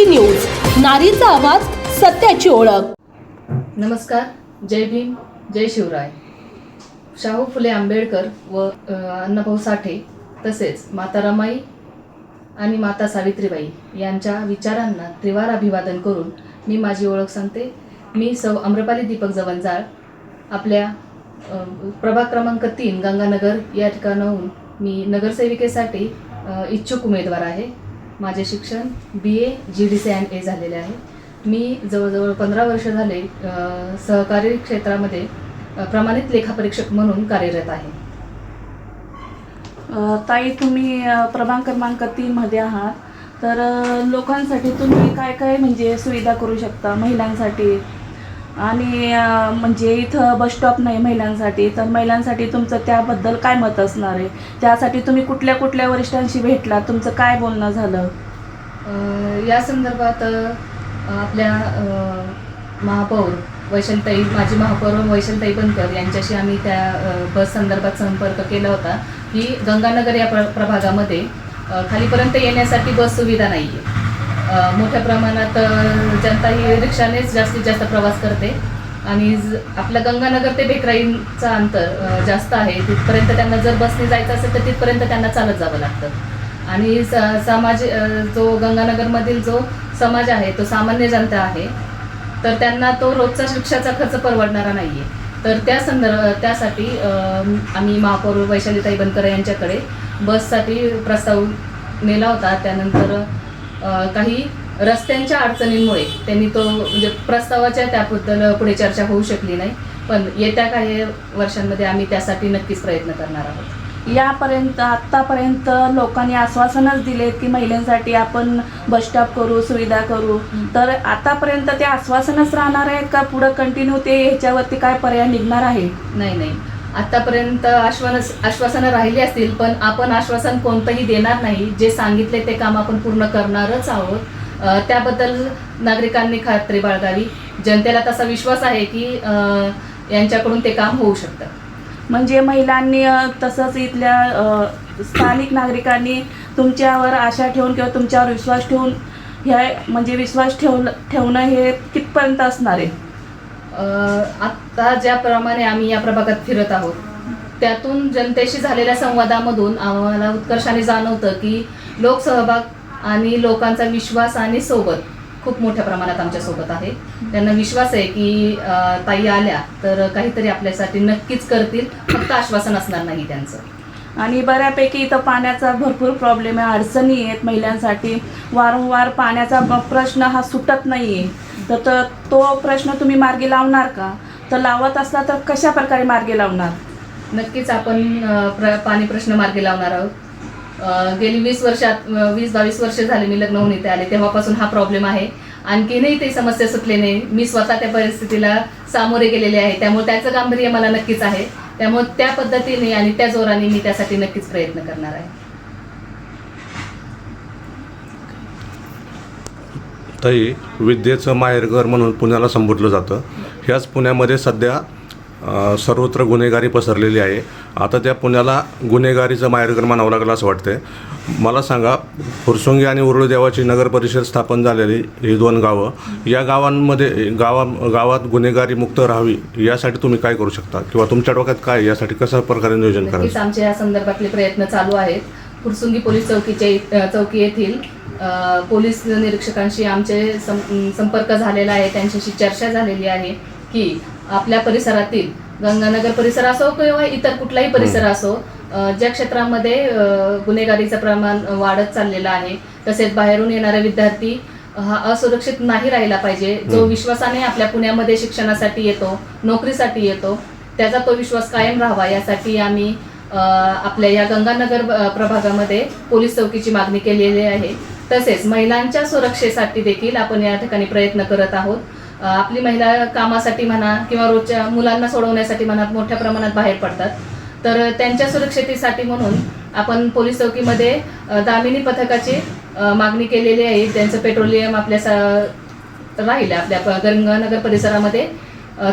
T news नारीचा आवाज सत्याची ओळख. नमस्कार जय भीम जय शिवराय. शाहू फुले आंबेडकर व अण्णाभाऊ साठे तसेच माता रमाई आणि माता सावित्रीबाई यांच्या विचारांना त्रिवार अभिवादन करून मी माझी ओळख सांगते. मी सौ अम्रपाली दीपक जवंजाळ. आपल्या प्रभाग क्रमांक तीन गंगानगर या ठिकाणाहून मी नगरसेविकेसाठी इच्छुक उमेदवार आहे. माझे शिक्षण B A G D C and A झालेले आहे. मी जवळजवळ पंधरा वर्ष झाले सहकारी क्षेत्रामध्ये प्रमाणित लेखापरीक्षक म्हणून कार्यरत आहे. ताई तुम्ही प्रभाग क्रमांक तीनमध्ये आहात. तर लोकांसाठी तुम्ही काय काय म्हणजे सुविधा करू शकता? महिलांसाठी आणि म्हणजे इथं बस स्टॉप नाही महिलांसाठी. तर महिलांसाठी तुमचं त्याबद्दल काय मत असणार आहे? त्यासाठी तुम्ही कुठल्या कुठल्या वरिष्ठांशी भेटला तुमचं काय बोलणं झालं? या संदर्भात आपल्या महापौर वैशलताई माजी महापौर वैशलताई बनकर यांच्याशी आम्ही त्या बस संदर्भात संपर्क केला होता. की गंगानगर या प्र प्रभागामध्ये खालीपर्यंत येण्यासाठी बस सुविधा नाही आहे मोठ्या प्रमाणात जनता ही रिक्षानेच जास्तीत जास्त प्रवास करते. आणि ज- आपल्या गंगानगर ते बेकराईचं अंतर जास्त आहे. तिथपर्यंत त्यांना जर बसने जायचं असेल तर तिथपर्यंत त्यांना चालत जावं लागतं. आणि स- समाज जो गंगानगरमधील जो समाज आहे तो सामान्य जनता आहे तर त्यांना तो रोजचा रिक्षाचा खर्च परवडणारा नाही आहे तर त्या संदर्भ त्यासाठी आम्ही महापौर वैशालीताई बनकर यांच्याकडे बससाठी प्रस्ताव नेला होता. त्यानंतर काही रस्त्यांच्या अडचणींमुळे त्यांनी तो म्हणजे प्रस्तावाच्या त्याबद्दल पुढे चर्चा होऊ शकली नाही. पण येत्या काही वर्षांमध्ये आम्ही त्यासाठी नक्कीच प्रयत्न करणार आहोत. यापर्यंत आत्तापर्यंत लोकांनी आश्वासनच दिलेत की महिलांसाठी आपण बस स्टॉप करू सुविधा करू. तर आतापर्यंत ते आश्वासनच राहणार आहेत का पुढं कंटिन्यू ते ह्याच्यावरती काय पर्याय निघणार आहे? नाही नाही. आतापर्यंत आश्वासन आश्वासनं राहिली असतील पण आपण आश्वासन कोणतंही देणार नाही. जे सांगितले ते काम आपण पूर्ण करणारच आहोत. त्याबद्दल नागरिकांनी खात्री बाळगावी. जनतेला तसा विश्वास आहे की यांच्याकडून ते काम होऊ शकतं. म्हणजे महिलांनी तसंच इथल्या स्थानिक नागरिकांनी तुमच्यावर आशा ठेवून किंवा तुमच्यावर विश्वास ठेवून ह्या म्हणजे विश्वास ठेवणं ठेवणं हे कितपर्यंत असणार आहे? आत्ता ज्याप्रमाणे आम्ही या प्रभागात फिरत आहोत त्यातून जनतेशी झालेल्या संवादामधून आम्हाला उत्कर्षाने जाणवतं की लोकसहभाग आणि लोकांचा विश्वास आणि सोबत खूप मोठ्या प्रमाणात आमच्यासोबत आहे. त्यांना विश्वास आहे की ताई आल्या तर काहीतरी आपल्यासाठी नक्कीच करतील फक्त आश्वासन असणार नाही त्यांचं. आणि बऱ्यापैकी इथं पाण्याचा भरपूर प्रॉब्लेम आहे अडचणी आहेत महिलांसाठी. वारंवार पाण्याचा प्रश्न हा सुटत नाही आहे तर त- तो प्रश्न तुम्ही मार्गी लावणार का? तर लावत असला तर कशा प्रकारे मार्गी लावणार? नक्कीच आपण प्र पाणी प्रश्न मार्गी लावणार आहोत. गेली वीस वर्षात वीस बावीस वर्ष झाले मी लग्न होऊन इथे आले. तेव्हापासून हा प्रॉब्लेम आहे. आणखीनही ते समस्या सुटले नाही. मी स्वतः त्या परिस्थितीला सामोरे गेलेले आहे. त्यामुळे त्याचं गांभीर्य मला नक्कीच आहे. त्यामुळे त्या पद्धतीने आणि त्या जोराने मी त्यासाठी नक्कीच प्रयत्न करणार आहे. तरी विद्येचं माहेरघर म्हणून पुण्याला संबोधलं जातं. ह्याच पुण्यामध्ये सध्या सर्वत्र गुन्हेगारी पसरलेली आहे. आता त्या पुण्याला गुन्हेगारीचं माहेरघर म्हणावं लागलं असं वाटतंय. मला सांगा फुरसुंगी आणि उरुळी देवाची नगर परिषद स्थापन झालेली ही दोन गावं या गावांमध्ये गावा गावात गुन्हेगारी मुक्त राहावी यासाठी तुम्ही काय करू शकता? किंवा तुमच्या डोक्यात काय यासाठी कशा प्रकारे नियोजन करायचं? आमचे या संदर्भातले प्रयत्न चालू आहेत. फुरसुंगी पोलीस चौकीचे चौकी येथील पोलीस निरीक्षकांशी आमचे सं- संपर्क झालेला आहे त्यांच्याशी चर्चा झालेली आहे की आपल्या परिसरातील गंगानगर परिसर असो किंवा इतर कुठलाही परिसर असो ज्या क्षेत्रामध्ये गुन्हेगारीचं प्रमाण वाढत चाललेलं आहे तसेच बाहेरून येणारे विद्यार्थी हा असुरक्षित नाही राहिला पाहिजे. जो हम्म. विश्वासाने आपल्या पुण्यामध्ये शिक्षणासाठी येतो नोकरीसाठी येतो त्याचा तो विश्वास कायम राहावा. यासाठी आम्ही आपल्या या गंगानगर प्रभागामध्ये पोलीस चौकीची मागणी केलेली आहे. तसेच महिलांच्या सुरक्षेसाठी देखील आपण या ठिकाणी प्रयत्न करत आहोत. आपली महिला कामासाठी म्हणा किंवा रोजच्या मुलांना सोडवण्यासाठी म्हणा मोठ्या प्रमाणात बाहेर पडतात. तर त्यांच्या सुरक्षतेसाठी म्हणून आपण पोलीस चौकीमध्ये दामिनी पथकाची मागणी केलेली आहे. त्यांचं पेट्रोलियम आपल्या सा- राहील आपल्या गंगानगर परिसरामध्ये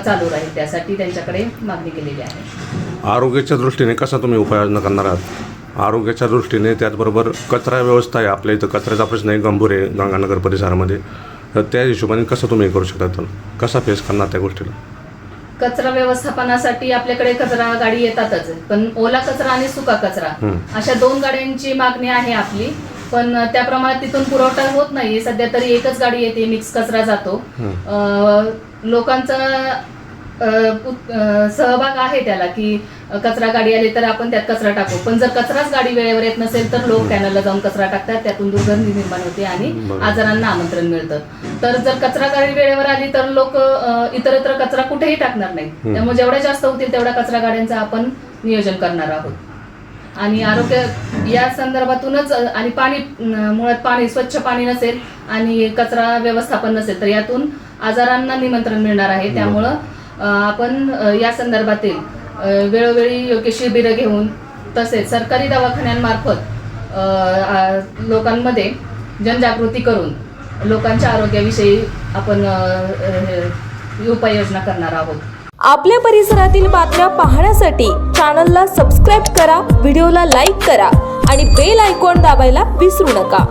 चालू राहील. त्यासाठी त्यांच्याकडे मागणी केलेली आहे. आरोग्याच्या दृष्टीने कसा तुम्ही उपाययोजना करणार आहात? आरोग्याच्या दृष्टीने त्याचबरोबर कचरा व्यवस्था आहे आपल्या इथं. कचऱ्याचा प्रश्न आहे गंभीर आहे गंगानगर परिसरामध्ये. तर त्या हिशोबाने कसं तुम्ही करू शकता तर कसा फेस करणार त्या गोष्टीला? कचरा व्यवस्थापनासाठी आपल्याकडे कचरा गाडी येतातच. पण ओला कचरा आणि सुका कचरा. अशा दोन गाड्यांची मागणी आहे आपली. पण त्या प्रमाणात तिथून पुरवठा होत नाही सध्या तरी एकच गाडी येते मिक्स कचरा जातो. लोकांचा सहभाग आहे त्याला की कचरा गाडी आली तर आपण त्यात कचरा टाकू. पण जर कचराच गाडी वेळेवर येत नसेल तर लोक कॅनलला जाऊन कचरा टाकतात त्यातून दुर्गंधी निर्माण होते आणि. आजारांना आमंत्रण मिळतं. तर जर कचरा गाडी वेळेवर आली तर लोक इतरत्र कचरा कुठेही टाकणार नाही. त्यामुळे जेवढ्या जास्त होतील तेवढ्या कचरा गाड्यांचं आपण नियोजन करणार आहोत. आणि आरोग्य या संदर्भातूनच आणि पाणी मुळात पाणी स्वच्छ पाणी नसेल आणि कचरा व्यवस्थापन नसेल तर यातून आजारांना निमंत्रण मिळणार आहे. त्यामुळं आपण या संदर्भातील वेळोवेळी योग्य शिबिरं घेऊन तसेच सरकारी दवाखान्यांमार्फत लोकांमध्ये जनजागृती करून लोकांच्या आरोग्याविषयी आपण उपाययोजना करणार आहोत. आपल्या परिसरातील बातम्या पाहण्यासाठी चॅनलला सबस्क्राईब करा व्हिडिओला लाईक करा आणि बेल आयकॉन दाबायला विसरू नका.